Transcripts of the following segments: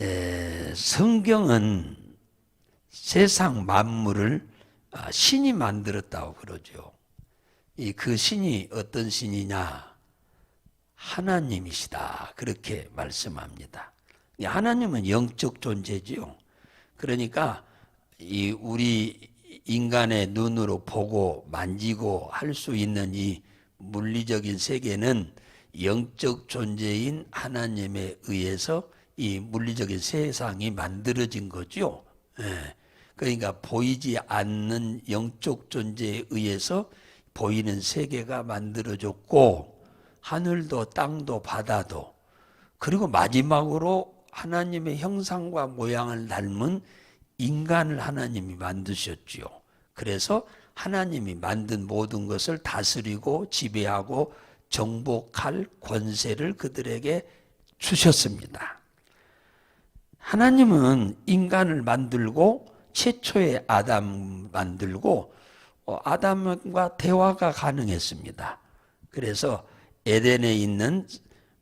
에, 성경은 세상 만물을 아, 신이 만들었다고 그러죠. 이 그 신이 어떤 신이냐? 하나님이시다. 그렇게 말씀합니다. 이 하나님은 영적 존재지요. 그러니까 이 우리 인간의 눈으로 보고 만지고 할 수 있는 이 물리적인 세계는 영적 존재인 하나님에 의해서 이 물리적인 세상이 만들어진 거죠. 예. 그러니까 보이지 않는 영적 존재에 의해서 보이는 세계가 만들어졌고 하늘도 땅도 바다도 그리고 마지막으로 하나님의 형상과 모양을 닮은 인간을 하나님이 만드셨지요. 그래서 하나님이 만든 모든 것을 다스리고 지배하고 정복할 권세를 그들에게 주셨습니다. 하나님은 인간을 만들고 최초의 아담 만들고 어, 아담과 대화가 가능했습니다. 그래서 에덴에 있는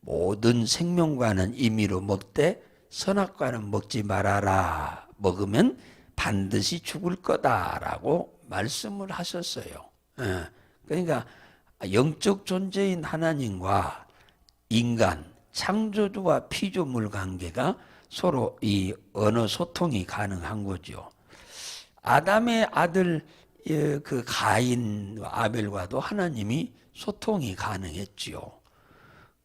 모든 생명과는 임의로 먹되 선악과는 먹지 말아라. 먹으면 반드시 죽을 거다라고 말씀을 하셨어요. 예. 그러니까 영적 존재인 하나님과 인간, 창조주와 피조물 관계가 서로 이 언어 소통이 가능한 거죠. 아담의 아들 예, 그 가인 아벨과도 하나님이 소통이 가능했지요.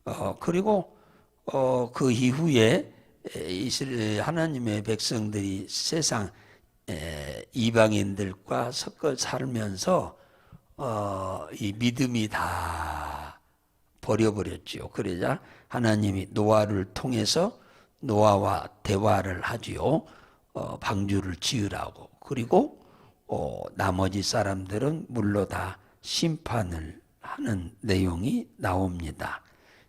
어, 그리고 어, 그 이후에 이스라엘 하나님의 백성들이 세상 에, 이방인들과 섞어 살면서 어, 이 믿음이 다 버려버렸지요. 그러자 하나님이 노아를 통해서 노아와 대화를 하지요. 어, 방주를 지으라고. 그리고 어, 나머지 사람들은 물로 다 심판을 하는 내용이 나옵니다.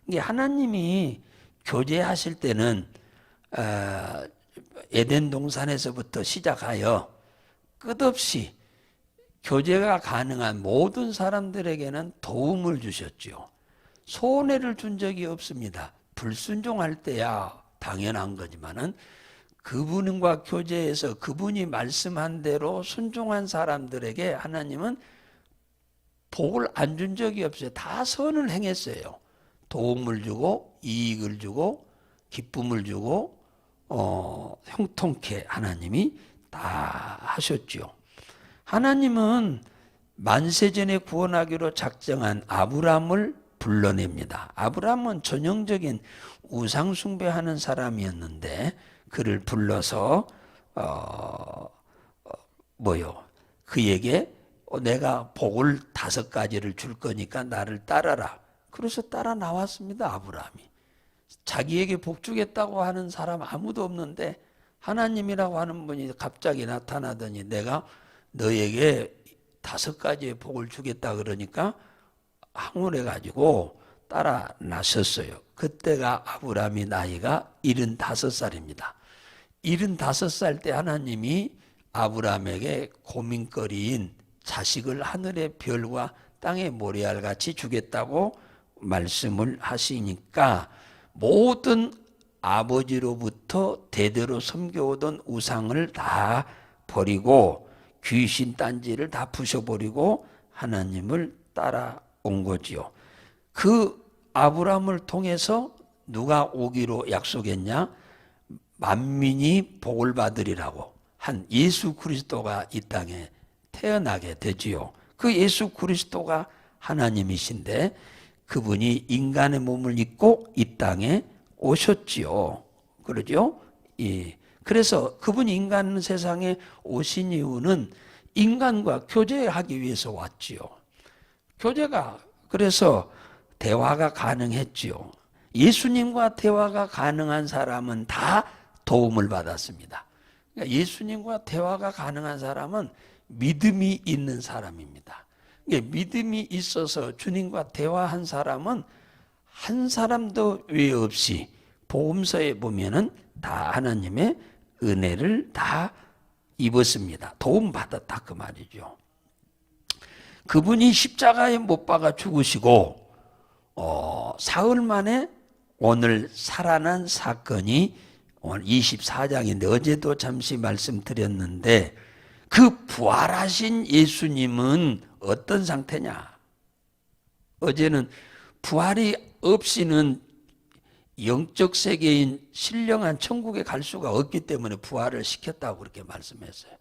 이게 하나님이 교제하실 때는 어, 에덴 동산에서부터 시작하여 끝없이 교제가 가능한 모든 사람들에게는 도움을 주셨지요. 손해를 준 적이 없습니다. 불순종할 때야 당연한 거지만은 그분과 교제해서 그분이 말씀한 대로 순종한 사람들에게 하나님은 복을 안 준 적이 없어요. 다 선을 행했어요. 도움을 주고 이익을 주고 기쁨을 주고 어, 형통케 하나님이 다 하셨죠. 하나님은 만세전에 구원하기로 작정한 아브람을 불러냅니다. 아브람은 전형적인 우상 숭배하는 사람이었는데 그를 불러서 어, 어 뭐요? 그에게 어, 내가 복을 다섯 가지를 줄 거니까 나를 따라라. 그래서 따라 나왔습니다. 아브라함이. 자기에게 복 주겠다고 하는 사람 아무도 없는데 하나님이라고 하는 분이 갑자기 나타나더니 내가 너에게 다섯 가지의 복을 주겠다 그러니까 항원해 가지고 따라 나섰어요. 그때가 아브라함이 나이가 75살입니다. 75살 때 하나님이 아브라함에게 고민거리인 자식을 하늘의 별과 땅의 모래알 같이 주겠다고 말씀을 하시니까 모든 아버지로부터 대대로 섬겨오던 우상을 다 버리고 귀신 딴지를 다 부셔버리고 하나님을 따라온 거지요. 그 아브라함을 통해서 누가 오기로 약속했냐? 만민이 복을 받으리라고 한 예수 그리스도가 이 땅에 태어나게 되지요. 그 예수 그리스도가 하나님이신데 그분이 인간의 몸을 입고 이 땅에 오셨지요. 그러죠? 예. 그래서 그분이 인간 세상에 오신 이유는 인간과 교제하기 위해서 왔지요. 교제가 그래서 대화가 가능했지요. 예수님과 대화가 가능한 사람은 다 도움을 받았습니다. 그러니까 예수님과 대화가 가능한 사람은 믿음이 있는 사람입니다. 그러니까 믿음이 있어서 주님과 대화한 사람은 한 사람도 외 없이 복음서에 보면은 다 하나님의 은혜를 다 입었습니다. 도움 받았다 그 말이죠. 그분이 십자가에 못 박아 죽으시고 어, 사흘 만에 오늘 살아난 사건이 오늘 24장인데 어제도 잠시 말씀드렸는데 그 부활하신 예수님은 어떤 상태냐? 어제는 부활이 없이는 영적 세계인 신령한 천국에 갈 수가 없기 때문에 부활을 시켰다고 그렇게 말씀했어요.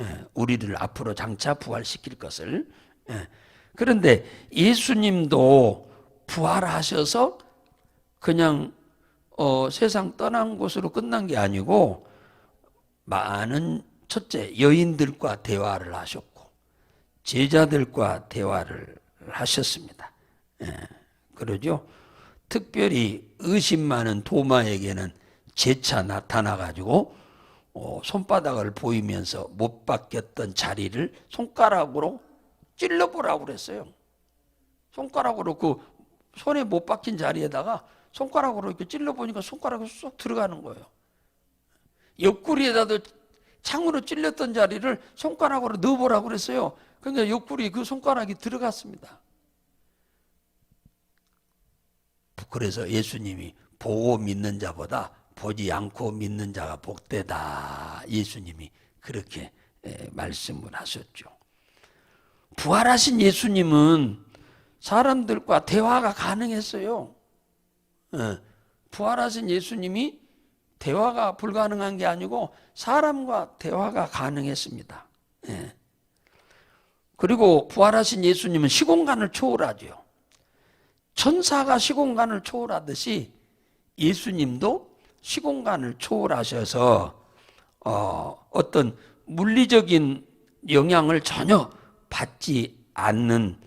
예, 우리를 앞으로 장차 부활시킬 것을. 예. 그런데 예수님도 부활하셔서 그냥 어, 세상 떠난 곳으로 끝난 게 아니고 많은 첫째 여인들과 대화를 하셨고 제자들과 대화를 하셨습니다. 예, 그러죠. 특별히 의심 많은 도마에게는 재차 나타나 가지고 어, 손바닥을 보이면서 못 박혔던 자리를 손가락으로 찔러보라고 그랬어요. 손가락으로 그 손에 못 박힌 자리에다가 손가락으로 이렇게 찔러 보니까 손가락이 쏙 들어가는 거예요. 옆구리에다도 창으로 찔렸던 자리를 손가락으로 넣어보라고 그랬어요. 그러니까 옆구리 그 손가락이 들어갔습니다. 그래서 예수님이 보고 믿는 자보다 보지 않고 믿는 자가 복되다. 예수님이 그렇게 에, 말씀을 하셨죠. 부활하신 예수님은 사람들과 대화가 가능했어요. 예, 부활하신 예수님이 대화가 불가능한 게 아니고 사람과 대화가 가능했습니다. 예. 그리고 부활하신 예수님은 시공간을 초월하죠. 천사가 시공간을 초월하듯이 예수님도 시공간을 초월하셔서 어, 어떤 물리적인 영향을 전혀 받지 않는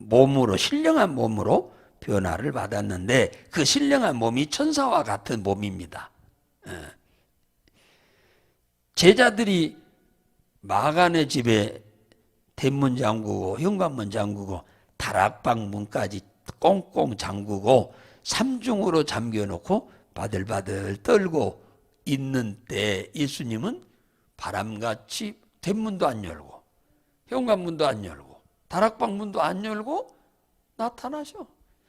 몸으로 신령한 몸으로 변화를 받았는데 그 신령한 몸이 천사와 같은 몸입니다. 예. 제자들이 마간의 집에 대문 잠그고 현관문 잠그고 다락방 문까지 꽁꽁 잠그고 삼중으로 잠겨놓고 바들바들 떨고 있는 때 예수님은 바람같이 대문도 안 열고 현관문도 안 열고 다락방 문도 안 열고 나타나셔.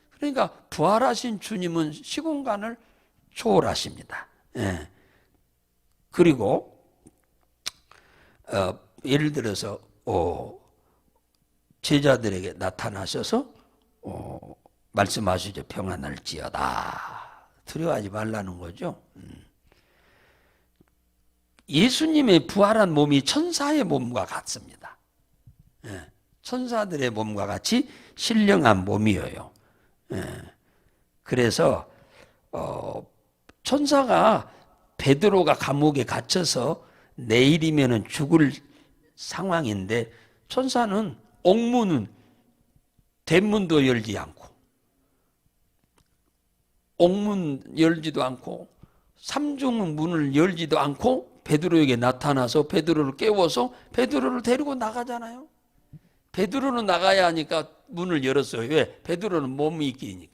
그러니까 부활하신 주님은 시공간을 초월하십니다. 예. 그리고 어, 예를 들어서 어, 제자들에게 나타나셔서 어, 말씀하시죠. 평안할지어다. 두려워하지 말라는 거죠. 음. 예수님의 부활한 몸이 천사의 몸과 같습니다. 예. 천사들의 몸과 같이 신령한 몸이에요. 예. 그래서 어, 천사가 베드로가 감옥에 갇혀서 내일이면 죽을 상황인데 천사는 옥문은 대문도 열지 않고 옥문 열지도 않고 삼중 문을 열지도 않고 베드로에게 나타나서 베드로를 깨워서 베드로를 데리고 나가잖아요. 베드로는 나가야 하니까 문을 열었어요. 왜? 베드로는 몸이 있기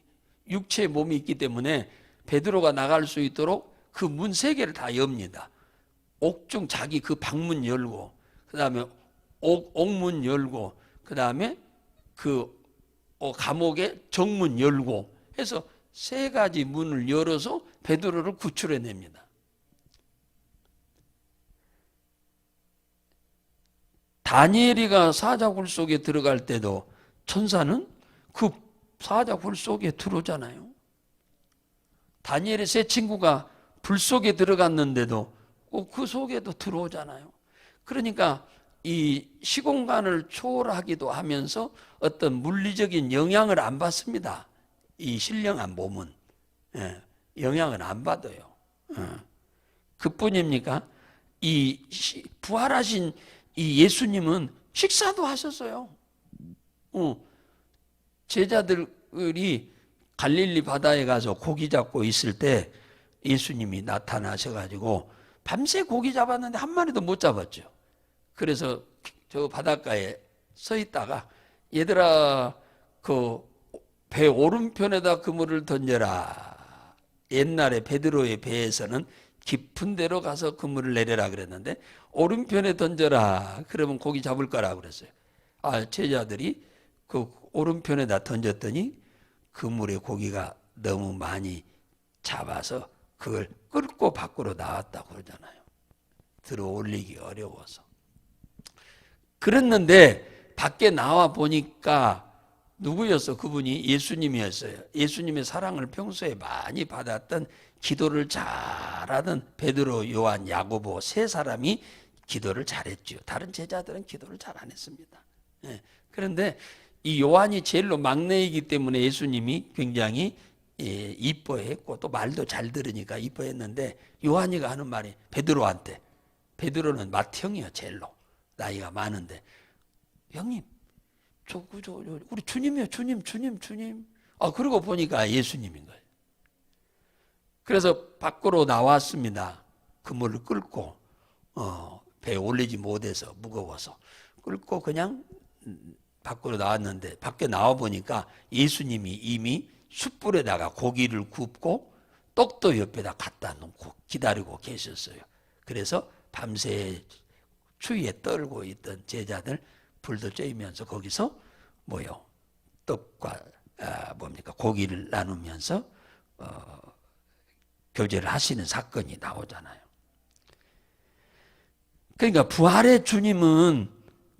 육체의 몸이 있기 때문에 베드로가 나갈 수 있도록 그 문 세 개를 다 엽니다. 옥중 자기 그 방문 열고 그 다음에 옥 옥문 열고 그 다음에 그 어, 감옥의 정문 열고 해서 세 가지 문을 열어서 베드로를 구출해 냅니다. 다니엘이가 사자굴 속에 들어갈 때도 천사는 그 사자굴 속에 들어오잖아요. 다니엘의 세 친구가 불 속에 들어갔는데도 그 속에도 들어오잖아요. 그러니까 이 시공간을 초월하기도 하면서 어떤 물리적인 영향을 안 받습니다. 이 신령한 몸은 예, 영향을 안 받아요. 예. 그뿐입니까? 이 부활하신 이 예수님은 식사도 하셨어요. 어, 제자들이 갈릴리 바다에 가서 고기 잡고 있을 때 예수님이 나타나셔가지고 밤새 고기 잡았는데 한 마리도 못 잡았죠. 그래서 저 바닷가에 서 있다가 얘들아 그 배 오른편에다 그물을 던져라. 옛날에 베드로의 배에서는 깊은 데로 가서 그물을 내려라 그랬는데 오른편에 던져라. 그러면 고기 잡을 거라 그랬어요. 아 제자들이 그 오른편에다 던졌더니 그물에 고기가 너무 많이 잡아서 그걸 끌고 밖으로 나왔다고 그러잖아요. 들어 올리기 어려워서. 그랬는데 밖에 나와 보니까 누구였어? 그분이 예수님이었어요. 예수님의 사랑을 평소에 많이 받았던 기도를 잘하던 베드로, 요한, 야고보 세 사람이 기도를 잘했죠. 다른 제자들은 기도를 잘 안 했습니다. 예. 그런데 이 요한이 제일로 막내이기 때문에 예수님이 굉장히 예, 이뻐했고 또 말도 잘 들으니까 이뻐했는데 요한이가 하는 말이 베드로한테 베드로는 맏형이야 제일로 나이가 많은데 형님 저, 그, 저, 저, 우리 주님이요 주님 주님 주님 아 그러고 보니까 예수님인 거예요 그래서 밖으로 나왔습니다. 그물을 끌고 어, 배에 올리지 못해서 무거워서. 끌고 그냥 음, 밖으로 나왔는데 밖에 나와 보니까 예수님이 이미 숯불에다가 고기를 굽고 떡도 옆에다 갖다 놓고 기다리고 계셨어요. 그래서 밤새 추위에 떨고 있던 제자들 불도 쬐면서 거기서 뭐요? 떡과 아, 뭡니까? 고기를 나누면서 어, 교제를 하시는 사건이 나오잖아요. 그러니까 부활의 주님은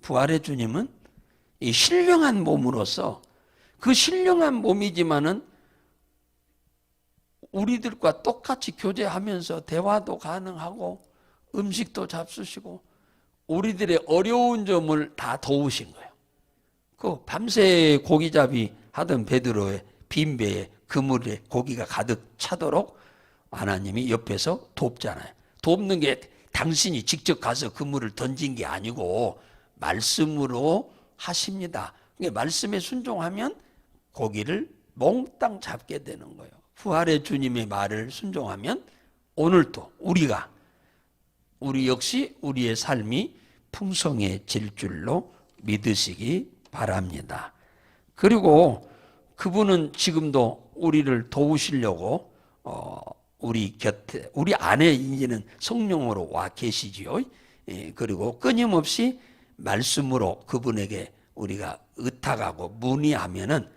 부활의 주님은 이 신령한 몸으로서 그 신령한 몸이지만은 우리들과 똑같이 교제하면서 대화도 가능하고 음식도 잡수시고 우리들의 어려운 점을 다 도우신 거예요. 그 밤새 고기잡이 하던 베드로의 빈 배에 그물에 고기가 가득 차도록 하나님이 옆에서 돕잖아요. 돕는 게 당신이 직접 가서 그물을 던진 게 아니고 말씀으로 하십니다. 그러니까 말씀에 순종하면 고기를 몽땅 잡게 되는 거예요. 부활의 주님의 말을 순종하면 오늘도 우리가 우리 역시 우리의 삶이 풍성해질 줄로 믿으시기 바랍니다. 그리고 그분은 지금도 우리를 도우시려고 어, 우리 곁에 우리 안에 이제는 성령으로 와 계시지요. 예, 그리고 끊임없이 말씀으로 그분에게 우리가 의탁하고 문의하면은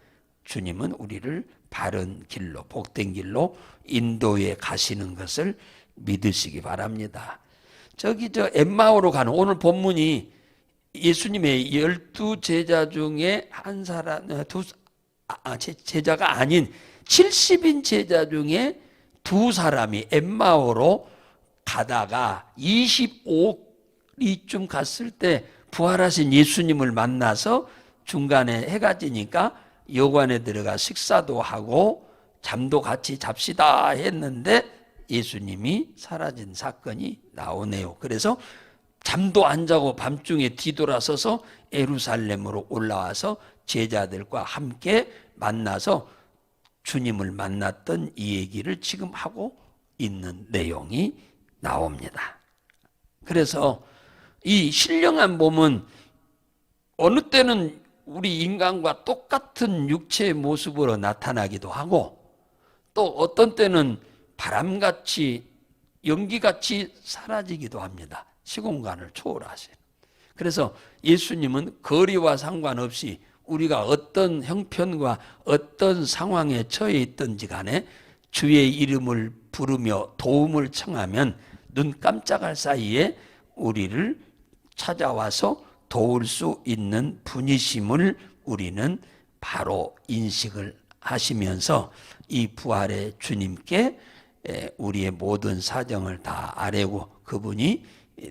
주님은 우리를 바른 길로 복된 길로 인도에 가시는 것을 믿으시기 바랍니다. 저기 저 엠마오로 가는 오늘 본문이 예수님의 열두 제자 중에 한 사람 두 아, 제자가 아닌 70인 제자 중에 두 사람이 엠마오로 가다가 25리쯤 갔을 때 부활하신 예수님을 만나서 중간에 해가 지니까 여관에 들어가 식사도 하고 잠도 같이 잡시다 했는데 예수님이 사라진 사건이 나오네요. 그래서 잠도 안 자고 밤중에 뒤돌아서서 에루살렘으로 올라와서 제자들과 함께 만나서 주님을 만났던 이 얘기를 지금 하고 있는 내용이 나옵니다. 그래서 이 신령한 몸은 어느 때는 우리 인간과 똑같은 육체의 모습으로 나타나기도 하고 또 어떤 때는 바람같이 연기같이 사라지기도 합니다. 시공간을 초월하신. 그래서 예수님은 거리와 상관없이 우리가 어떤 형편과 어떤 상황에 처해 있든지 간에 주의 이름을 부르며 도움을 청하면 눈 깜짝할 사이에 우리를 찾아와서 도울 수 있는 분이심을 우리는 바로 인식을 하시면서 이 부활의 주님께 우리의 모든 사정을 다 아뢰고 그분이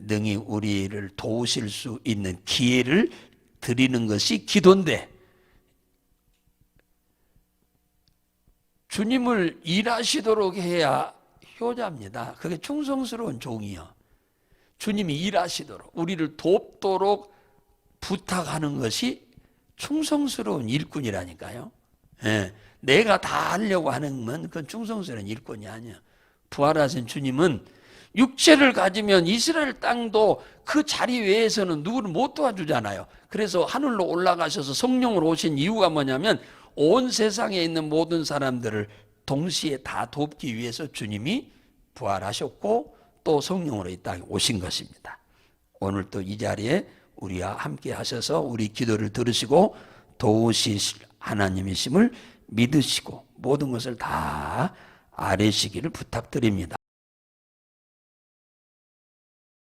능히 우리를 도우실 수 있는 기회를 드리는 것이 기도인데 주님을 일하시도록 해야 효자입니다. 그게 충성스러운 종이요. 주님이 일하시도록 우리를 돕도록 부탁하는 것이 충성스러운 일꾼이라니까요. 예, 내가 다 하려고 하는 건 그건 충성스러운 일꾼이 아니야. 부활하신 주님은 육체를 가지면 이스라엘 땅도 그 자리 외에서는 누구를 못 도와주잖아요. 그래서 하늘로 올라가셔서 성령으로 오신 이유가 뭐냐면 온 세상에 있는 모든 사람들을 동시에 다 돕기 위해서 주님이 부활하셨고 또 성령으로 이 땅에 오신 것입니다. 오늘 또 이 자리에 우리와 함께 하셔서 우리 기도를 들으시고 도우실 하나님이심을 믿으시고 모든 것을 다 아뢰시기를 부탁드립니다.